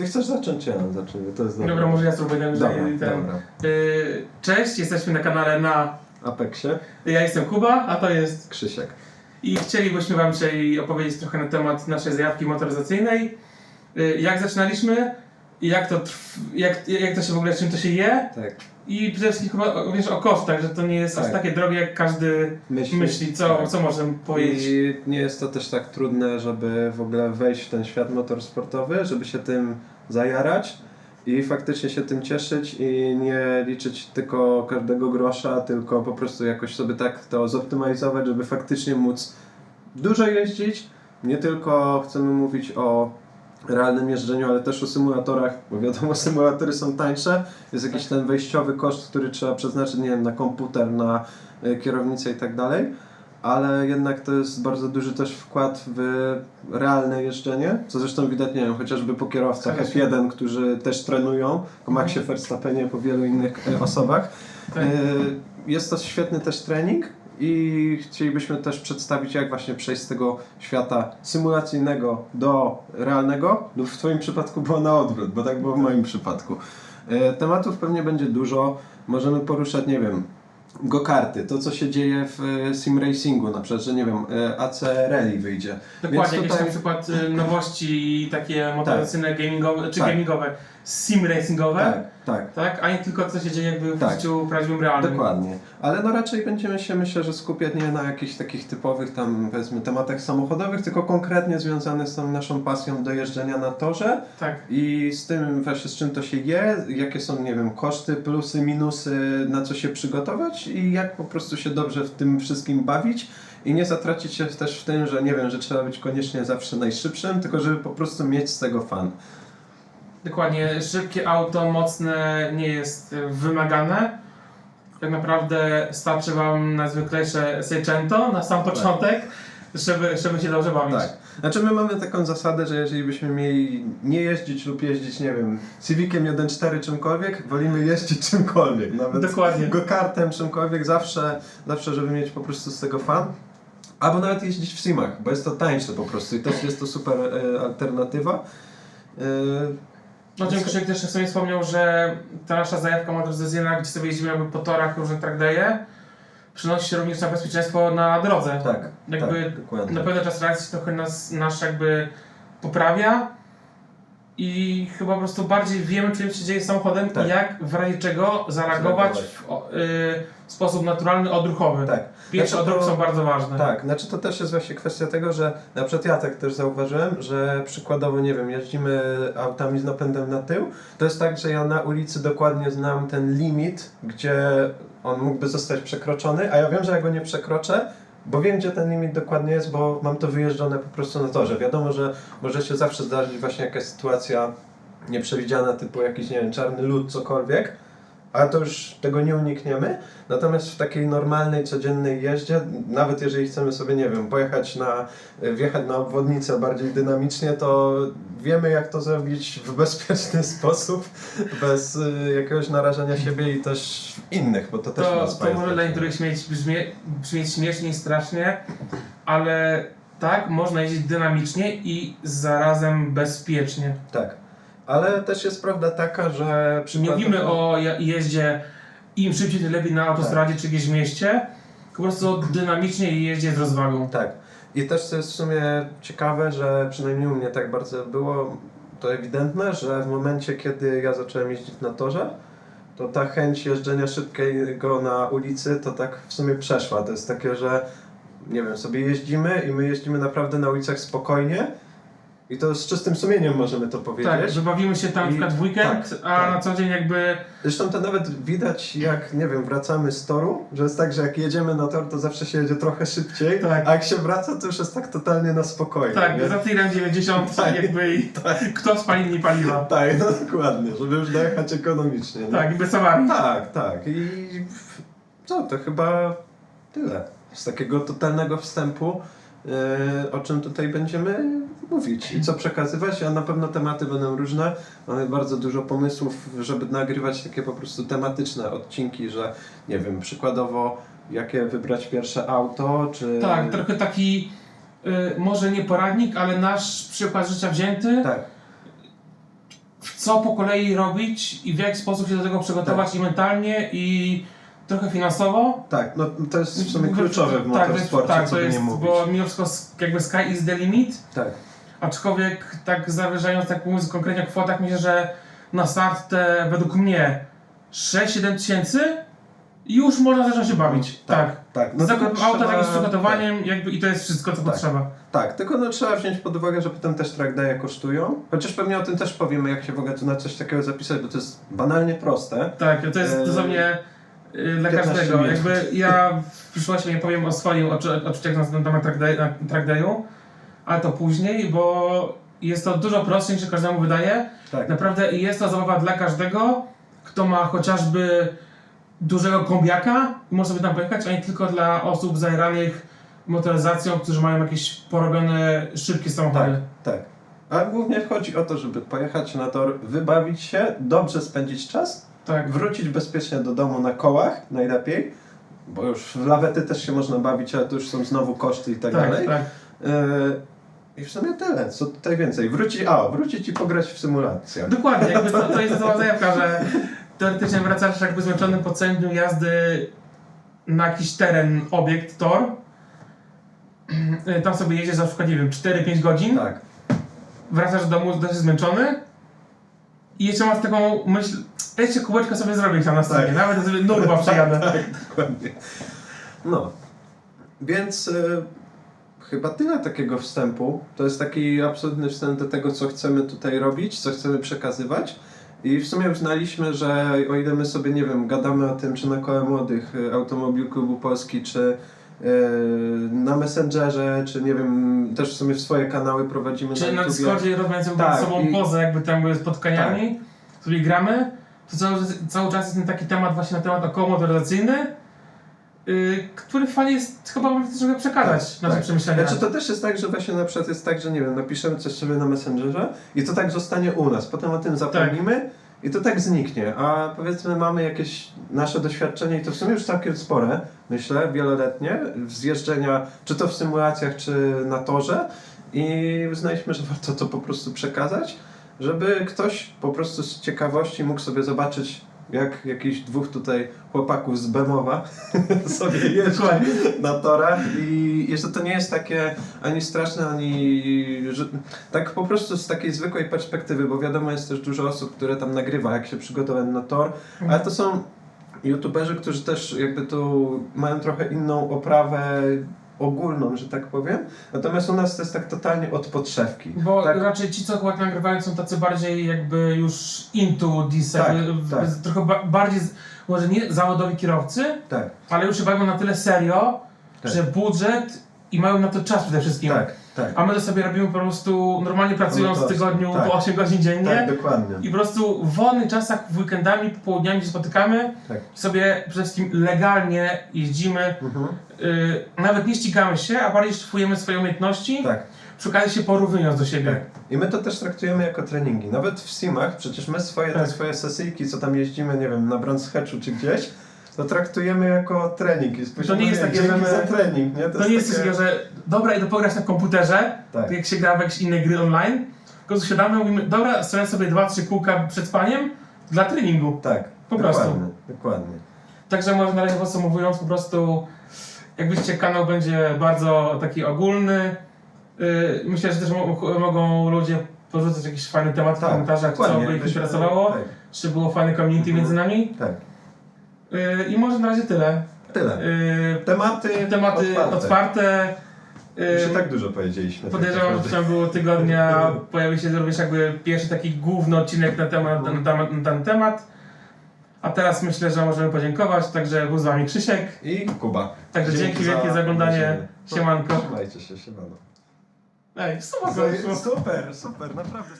Ty chcesz zacząć, czy ja mam zacząć? Bo To jest dobre. Dobra, może ja spróbuję Dobra, ten. dobra. Y, Cześć, jesteśmy na kanale na... Apexie, Ja jestem Kuba, a to jest... Krzysiek. I chcielibyśmy wam dzisiaj opowiedzieć trochę na temat naszej zajawki motoryzacyjnej. Y, Jak zaczynaliśmy, jak to, trw... jak, jak to się w ogóle, czym to się je Tak. i przede wszystkim chyba wiesz o kosztach, że to nie jest aż Tak. takie drogie jak każdy Myśli, myśli, co, tak. co możemy powiedzieć. I nie jest to też tak trudne, żeby w ogóle wejść w ten świat motorsportowy, żeby się tym zajarać i faktycznie się tym cieszyć i nie liczyć tylko każdego grosza, tylko po prostu jakoś sobie tak to zoptymalizować, żeby faktycznie móc dużo jeździć. Nie tylko chcemy mówić o realnym jeżdżeniu, ale też o symulatorach, bo wiadomo, symulatory są tańsze. Jest jakiś ten wejściowy koszt, który trzeba przeznaczyć, nie wiem, na komputer, na y, kierownicę i tak dalej. Ale jednak to jest bardzo duży też wkład w realne jeżdżenie, co zresztą widać, nie wiem, chociażby po kierowcach się. F1, którzy też trenują, po Maxie Verstappenie, po wielu innych y, osobach. Tak. Y, Jest to świetny też trening i chcielibyśmy też przedstawić, jak właśnie przejść z tego świata symulacyjnego do realnego, lub w Twoim przypadku było na odwrót, bo tak było w moim przypadku. Y, Tematów pewnie będzie dużo. Możemy poruszać, nie wiem, go-karty, to co się dzieje w y, sim racingu, na przykład, że nie wiem, y, AC Rally wyjdzie. Dokładnie, Więc jakieś tutaj- na przykład y, nowości takie motoryzacyjne, gamingowe, czy Tak. gamingowe, sim racingowe, Tak, tak. tak. A nie tylko co się dzieje jakby w Tak. życiu prawdziwym, realnym. Dokładnie. Ale no raczej będziemy się myślę, że skupiać nie na jakichś takich typowych tam powiedzmy tematach samochodowych, tylko konkretnie związanych z tą naszą pasją do jeżdżenia na torze Tak. i z tym właśnie z czym to się je, jakie są, nie wiem, koszty, plusy, minusy, na co się przygotować i jak po prostu się dobrze w tym wszystkim bawić i nie zatracić się też w tym, że nie wiem, że trzeba być koniecznie zawsze najszybszym, tylko żeby po prostu mieć z tego fan. Dokładnie, szybkie auto, mocne nie jest wymagane. Tak naprawdę starczy Wam najzwyklejsze Seicento na sam początek, żeby, żeby się dobrze bawić. Tak. Znaczy my mamy taką zasadę, że jeżeli byśmy mieli nie jeździć lub jeździć, nie wiem, Civiciem 1.4 czymkolwiek, wolimy jeździć czymkolwiek. Nawet Dokładnie. go-kartem, czymkolwiek, zawsze, zawsze, żeby mieć po prostu z tego fan. Albo nawet jeździć w simach, bo jest to tańsze po prostu i też jest to super e, alternatywa. E, No czym Krzysiek też sobie wspomniał, że ta nasza zajawka motoryzacyjna, gdzie sobie jeździmy jakby po torach różne track day'e, przynosi również na bezpieczeństwo na drodze. tak, Jakby tak, dokładnie. Na pewno czas reakcji trochę nas, nasz jakby poprawia i chyba po prostu bardziej wiemy, czym się dzieje z samochodem Tak. jak w razie czego zareagować w y, sposób naturalny, odruchowy. Tak. Pierwsze Znaczy odruchy są bardzo ważne. Tak, znaczy to też jest właśnie kwestia tego, że na przykład ja tak też zauważyłem, że przykładowo, nie wiem, jeździmy autami z napędem na tył, to jest tak, że ja na ulicy dokładnie znam ten limit, gdzie on mógłby zostać przekroczony, a ja wiem, że ja go nie przekroczę, bo wiem, gdzie ten limit dokładnie jest, bo mam to wyjeżdżone po prostu na torze. Wiadomo, że może się zawsze zdarzyć właśnie jakaś sytuacja nieprzewidziana, typu jakiś, nie wiem, czarny lód, cokolwiek, ale to już tego nie unikniemy. Natomiast w takiej normalnej, codziennej jeździe, nawet jeżeli chcemy sobie, nie wiem, pojechać na, wjechać na obwodnicę bardziej dynamicznie, to wiemy jak to zrobić w bezpieczny sposób, bez y, jakiegoś narażenia siebie i też innych, bo to też To, nas to może dla niektórych śmieć, brzmie, brzmieć śmiesznie i strasznie, ale tak, można jeździć dynamicznie i zarazem bezpiecznie. Tak. Ale też jest prawda taka, że mówimy o je- jeździe im szybciej, tym lepiej na autostradzie Tak. czy gdzieś w mieście, po prostu dynamicznie i jeździe z rozwagą. Tak. I też co jest w sumie ciekawe, że przynajmniej u mnie tak bardzo było to ewidentne, że w momencie, kiedy ja zacząłem jeździć na torze, to ta chęć jeżdżenia szybkiego na ulicy to tak w sumie przeszła. To jest takie, że nie wiem, sobie jeździmy i my jeździmy naprawdę na ulicach spokojnie i to z czystym sumieniem możemy to powiedzieć. Tak, że bawimy się tam I- przykład w weekend, tak, a tak. na co dzień jakby Zresztą to nawet widać, jak nie wiem, wracamy z toru, że jest tak, że jak jedziemy na tor, to zawsze się jedzie trochę szybciej, Tak. a jak się wraca, to już jest tak totalnie na spokojnie. tak, nie? za tirem 90 Tak. jakby i kto spali nie paliwa. Tak, no dokładnie, żeby już dojechać ekonomicznie. Nie? Tak, i bez awarii. tak, tak. I co, to chyba tyle z takiego totalnego wstępu, yy, o czym tutaj będziemy mówić i co przekazywać, a na pewno tematy będą różne. Mamy bardzo dużo pomysłów, żeby nagrywać takie po prostu tematyczne odcinki, że nie wiem, przykładowo jakie wybrać pierwsze auto, czy... Tak, trochę taki y, może nie poradnik, ale nasz przykład życia wzięty. Tak, co po kolei robić i w jaki sposób się do tego przygotować i mentalnie, i trochę finansowo. Tak, no to jest w sumie kluczowe w tak, motorsporcie, tak, co to by nie mówić. bo mimo wszystko jakby sky is the limit, Tak, aczkolwiek tak zawyżając, tak mówiąc konkretnie o kwotach, myślę, że na start te według mnie 6-7 tysięcy i już można zacząć się bawić. Tak. tak. No tylko Zakup auta trzeba- tak z przygotowaniem jakby i to jest wszystko co Tak. potrzeba. Tak, tylko no, trzeba wziąć pod uwagę, że potem też track kosztują. Chociaż pewnie o tym też powiemy, jak się w ogóle tu na coś takiego zapisać, bo to jest banalnie proste. Tak, to jest Eee, dosłownie y, dla 15 każdego. Jakby ja w przyszłości nie powiem o swoim odczu- odczuciach na na temat track day- na track dayu, ale to później, bo jest to dużo prostsze niż się każdemu wydaje. Tak, Naprawdę jest to zabawa dla każdego, kto ma chociażby dużego kombiaka i może sobie tam pojechać, a nie tylko dla osób zajranych motoryzacją, którzy mają jakieś porobione szybkie tak, samochody. tak. A głównie chodzi o to, żeby pojechać na tor, wybawić się, dobrze spędzić czas, Tak. wrócić bezpiecznie do domu na kołach najlepiej, bo już w lawety też się można bawić, ale to już są znowu koszty i tak, Tak, dalej. tak. Yy, I w sumie tyle, co tutaj więcej. Wróci, a, wrócić i pograć w symulacjach. Dokładnie, jakby to, to jest cała zajawka, że teoretycznie wracasz jakby zmęczony po całym dniu jazdy na jakiś teren, obiekt, tor. Tam sobie jedziesz na przykład, nie wiem, 4-5 godzin, Tak, wracasz do domu dość zmęczony i jeszcze masz taką myśl, jeszcze kółeczko sobie zrobię tam na stronie, Tak. nawet sobie nurba przejadę. tak, dokładnie. No, więc y, chyba tyle takiego wstępu. To jest taki absolutny wstęp do tego, co chcemy tutaj robić, co chcemy przekazywać. I w sumie uznaliśmy, że o ile my sobie, nie wiem, gadamy o tym, czy na koło młodych y, Automobil Klubu Polski, czy y, na Messengerze, czy nie wiem, też w sumie w swoje kanały prowadzimy Czy na na. Discordzie rozmawiając Tak, z sobą i- poza jakby tam były spotkaniami, sobie gramy, to cały, cały czas jest ten taki temat właśnie na temat około motoryzacyjny, yy, który fajnie jest chyba mamy trochę przekazać Tak, nasze tak. przemyślenia. Znaczy to też jest tak, że właśnie na przykład jest tak, że nie wiem, napiszemy coś sobie na Messengerze i to tak zostanie u nas. Potem o tym zapomnimy i to tak zniknie. A powiedzmy mamy jakieś nasze doświadczenie i to w sumie już całkiem spore, myślę, wieloletnie, zjeżdżenia czy to w symulacjach, czy na torze i uznaliśmy, że warto to po prostu przekazać, żeby ktoś po prostu z ciekawości mógł sobie zobaczyć jak jakichś dwóch tutaj chłopaków z Bemowa sobie jeżdżą na torach i jeszcze to nie jest takie ani straszne, ani że, tak po prostu z takiej zwykłej perspektywy, bo wiadomo jest też dużo osób, które tam nagrywa, jak się przygotowałem na tor, ale to są youtuberzy, którzy też jakby tu mają trochę inną oprawę ogólną, że tak powiem. Natomiast u nas to jest tak totalnie od podszewki. Bo tak, raczej ci, co chyba nagrywają, są tacy bardziej jakby już into this, Tak, tak. trochę ba bardziej, może nie zawodowi kierowcy, tak, ale już się bawią na tyle serio, Tak. że budżet i mają na to czas przede wszystkim. tak, tak, A my to sobie robimy po prostu normalnie pracując w tygodniu tak. po 8 godzin dziennie. tak, dokładnie. I po prostu w wolnych czasach, w weekendami, popołudniami się spotykamy, Tak. sobie przede wszystkim legalnie jeździmy, Mhm. yy, nawet nie ścigamy się, a bardziej szlifujemy swoje umiejętności, Tak. okazji się porównując do siebie. Tak. I my to też traktujemy jako treningi. Nawet w simach, przecież my swoje, Tak. te swoje sesyjki, co tam jeździmy, nie wiem, na Brands Hatchu czy gdzieś, to traktujemy jako trening. I To nie jest takie, że my- za trening, nie? To nie jest coś takiego, że dobra, idę pograć na komputerze, Tak. tak jak się gra w jakieś inne gry online, tylko siadamy i mówimy, dobra, strzelę sobie 2-3 kółka przed spaniem dla treningu. Tak, Po dokładnie, prostu. Dokładnie. Także może na razie podsumowując, po prostu jak widzicie kanał będzie bardzo taki ogólny. Yy, myślę, że też mo- mogą ludzie porzucać jakiś fajny temat w komentarzach, co Tak, by ich interesowało, Tak, czy było fajne community między nami. tak. Yy, I może na razie tyle. Tyle. Yy, Tematy, tematy otwarte. otwarte. Yy, Już i tak dużo powiedzieliśmy. tak Podejrzewam, że w ciągu tygodnia pojawi się również jakby pierwszy taki główny odcinek na temat, na, temat, na ten temat. A teraz myślę, że możemy podziękować. Także był z wami Krzysiek. I Kuba. Także dzięki, wielkie za oglądanie. obejrzenie. Siemanko. Trzymajcie się, siemano. Ej, super. Super, super, naprawdę.